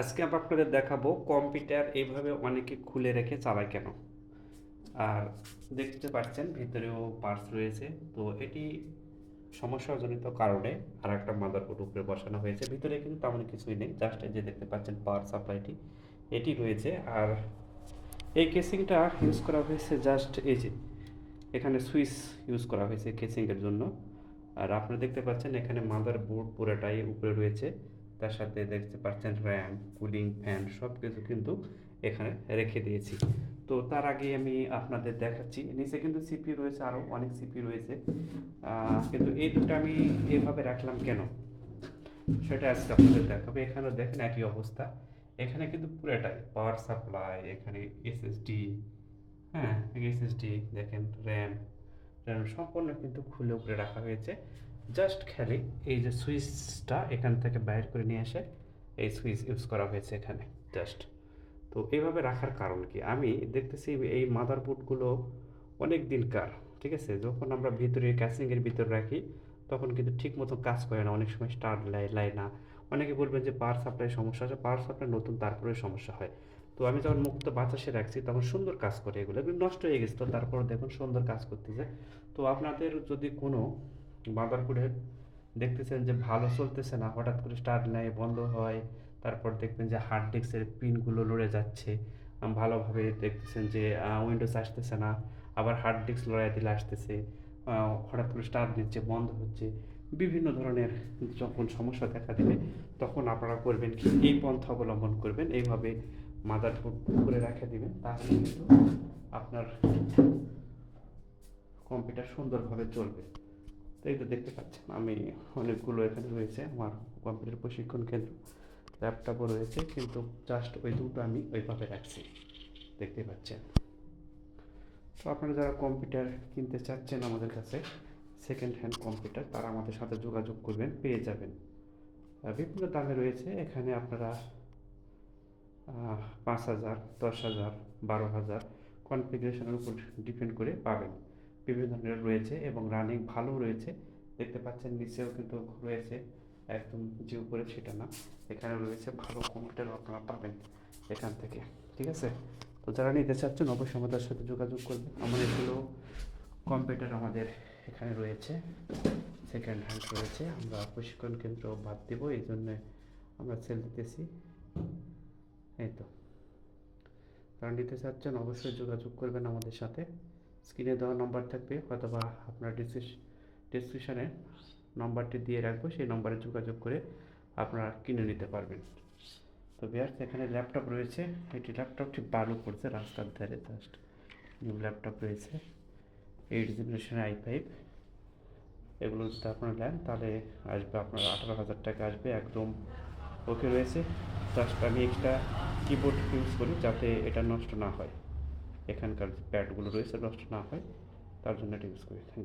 আজকে আমরা আপনাদের দেখাবো কম্পিউটার এইভাবে অনেকে খুলে রেখে চালায় কেন? আর দেখতে পাচ্ছেন ভিতরেও পার্স রয়েছে। তো এটি সমস্যাজনিত কারণে আর একটা মাদারবোর্ড উপরে বসানো হয়েছে। ভিতরে কিন্তু তেমন কিছুই নেই জাস্ট যে দেখতে পাচ্ছেন পাওয়ার সাপ্লাইটি এটি রয়েছে। আর এই কেসিংটা ইউজ করা হয়েছে জাস্ট এই যে, এখানে সুইচ ইউজ করা হয়েছে কেসিংয়ের জন্য। আর আপনারা দেখতে পাচ্ছেন এখানে মাদার বোর্ড পুরোটাই উপরে রয়েছে। তার সাথে দেখতে পাচ্ছেন র্যাম কুলিং ফ্যান সব কিছু কিন্তু এখানে রেখে দিয়েছি। তো তার আগে আমি আপনাদের দেখাচ্ছি, নিচে কিন্তু সিপি রয়েছে আরও অনেক সিপি রয়েছে। কিন্তু এই দুটো আমি এভাবে রাখলাম কেন? সেটা আজকে আপনাদের দেখাবো। এখানে দেখেন একই অবস্থা। এখানে কিন্তু পুরোটাই পাওয়ার সাপ্লাই এখানে এসএসডি হ্যাঁ এসএসডি দেখেন র্যাম র্যাম সম্পূর্ণ কিন্তু খুলে উপরে রাখা হয়েছে। জাস্ট খালি এই যে সুইচটা এখান থেকে বাইর করে নিয়ে এসে এই সুইচ ইউজ করা হয়েছে এখানে, জাস্ট। তো এইভাবে রাখার কারণ কি? আমি দেখতেছি এই মাদারবোর্ডগুলো অনেক দিনকার ঠিক আছে? যখন আমরা ভিতরে ক্যাসিংয়ের ভিতরে রাখি, তখন কিন্তু ঠিক মতো কাজ করে না। অনেক সময় স্টার্ট লাই না। অনেকে বলবেন যে পাওয়ার সাপ্লাই সমস্যা আছে পাওয়ার সাপ্লাই নতুন তারপরে সমস্যা হয়। তো আমি যখন মুক্ত বাতাসে রাখছি, তখন সুন্দর কাজ করে এগুলো। এগুলো নষ্ট হয়ে গেছে, তো তারপর দেখুন সুন্দর কাজ করতেছে। তো আপনাদের যদি কোনো মাদারবোর্ডের দেখতেছেন যে ভালো চলতেছে না, হঠাৎ করে স্টার্ট নেয় বন্ধ হয়, তারপর দেখবেন যে হার্ড ডিস্কের পিনগুলো লড়ে যাচ্ছে। ভালোভাবে দেখতেছেন যে উইন্ডোজ আসতেছে না, আবার হার্ড ডিস্ক লড়াই দিলে আসতেছে হঠাৎ করে স্টার্ট নিচ্ছে, বন্ধ হচ্ছে, বিভিন্ন ধরনের যখন সমস্যা দেখা দেবে, তখন আপনারা করবেন কি? এই পন্থা অবলম্বন করবেন, এইভাবে মাদারবোর্ড করে রেখে দিবেন, তাহলে কিন্তু আপনার কম্পিউটার সুন্দরভাবে চলবে। তো তো দেখতে পাচ্ছেন, আমি অনেকগুলো এখানে রয়েছে, আমার কম্পিউটার প্রশিক্ষণ কেন্দ্র ল্যাপটপও রয়েছে, কিন্তু জাস্ট ওই দুটো আমি ওইভাবে রাখছি, দেখতে পাচ্ছেন। তো আপনারা যারা কম্পিউটার কিনতে চাচ্ছেন আমাদের কাছে সেকেন্ড হ্যান্ড কম্পিউটার তারা আমাদের সাথে যোগাযোগ করবেন, পেয়ে যাবেন। বিভিন্ন দামে রয়েছে, এখানে আপনারা পাঁচ হাজার, দশ হাজার, বারো হাজার কনফিগারেশনের উপর ডিপেন্ড করে পাবেন। বিভিন্ন ধরনের রয়েছে এবং রানিং ভালো রয়েছে। দেখতে পাচ্ছেন নিচেও কিন্তু রয়েছে। একদম যে উপরে সেটা না। এখানে রয়েছে ভালো কম্পিউটার আপনারা পাবেন এখান থেকে। ঠিক আছে? তো যারা নিতে চাচ্ছেন অবশ্যই আমাদের সাথে যোগাযোগ করবেন। আমাদের এগুলো কম্পিউটার আমাদের এখানে রয়েছে। সেকেন্ড হ্যান্ড রয়েছে। আমরা প্রশিক্ষণ কেন্দ্র বাদ দেবো। এই জন্য আমরা সেল দিতেছি। এই তো। যারা নিতে চাচ্ছেন অবশ্যই যোগাযোগ করবেন আমাদের সাথে। স্ক্রিনে দেওয়া নম্বর থাকবে অথবা আপনার ডিসক্রিপশানে নম্বরটি দিয়ে রাখব, সেই নম্বরে যোগাযোগ করে আপনারা কিনে নিতে পারবেন। তো বিয়ার্স এখানে ল্যাপটপ রয়েছে, এটি ল্যাপটপটি ভালো পড়ছে, রাস্তার ধারে জাস্ট নিউ ল্যাপটপ রয়েছে এইট জেনারেশন আই ফাইভ এগুলো যদি আপনারা নেন, তাহলে আসবে আপনার আঠারো হাজার টাকা আসবে, একদম ওকে রয়েছে। জাস্ট আমি এক্সট্রা কিবোর্ড ইউজ করি, যাতে এটা নষ্ট না হয়। এখানকার যে প্যাডগুলো রয়েছে নষ্ট না হয় তার জন্য এটা ইউজ করি। Thank you